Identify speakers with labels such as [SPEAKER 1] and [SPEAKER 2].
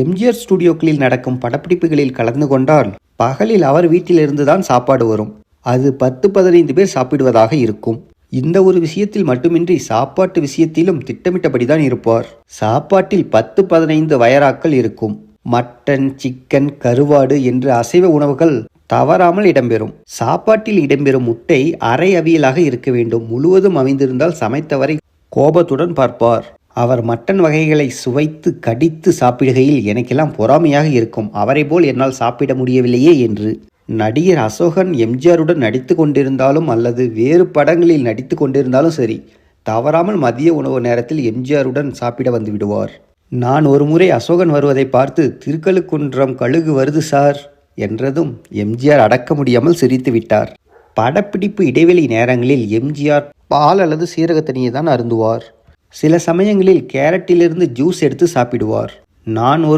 [SPEAKER 1] எம்ஜிஆர் ஸ்டுடியோக்களில் நடக்கும் படப்பிடிப்புகளில் கலந்து கொண்டால் பகலில் அவர் வீட்டிலிருந்து தான் சாப்பாடு வரும். அது பத்து பதினைந்து பேர் சாப்பிடுவதாக இருக்கும். இந்த ஒரு விஷயத்தில் மட்டுமின்றி சாப்பாட்டு விஷயத்திலும் திட்டமிட்டபடி தான் இருப்பார். சாப்பாட்டில் பத்து பதினைந்து வயராக்கள் இருக்கும். மட்டன் சிக்கன் கருவாடு என்று அசைவ உணவுகள் தவறாமல் இடம்பெறும். சாப்பாட்டில் இடம்பெறும் முட்டை அரை அவியலாக இருக்க வேண்டும். முழுவதும் அமைந்திருந்தால் சமைத்தவரை கோபத்துடன் பார்ப்பார். அவர் மட்டன் வகைகளை சுவைத்து கடித்து சாப்பிடுகையில் எனக்கெல்லாம் பொறாமையாக இருக்கும். அவரை போல் என்னால் சாப்பிட முடியவில்லையே என்று. நடிகர் அசோகன் எம்ஜிஆருடன் நடித்து கொண்டிருந்தாலும் அல்லது வேறு படங்களில் நடித்து கொண்டிருந்தாலும் சரி தவறாமல் மதிய உணவு நேரத்தில் எம்ஜிஆருடன் சாப்பிட வந்து விடுவார். நான் ஒரு முறை அசோகன் வருவதை பார்த்து திருக்கழுக்குன்றம் கழுகு வருது சார் என்றதும் எம்ஜிஆர் அடக்க முடியாமல் சிரித்து விட்டார். படப்பிடிப்பு இடைவெளி நேரங்களில் எம்ஜிஆர் பால் அல்லது சீரக தண்ணியை தான் அருந்துவார். சில சமயங்களில் கேரட்டிலிருந்து ஜூஸ் எடுத்து சாப்பிடுவார். நான் ஒரு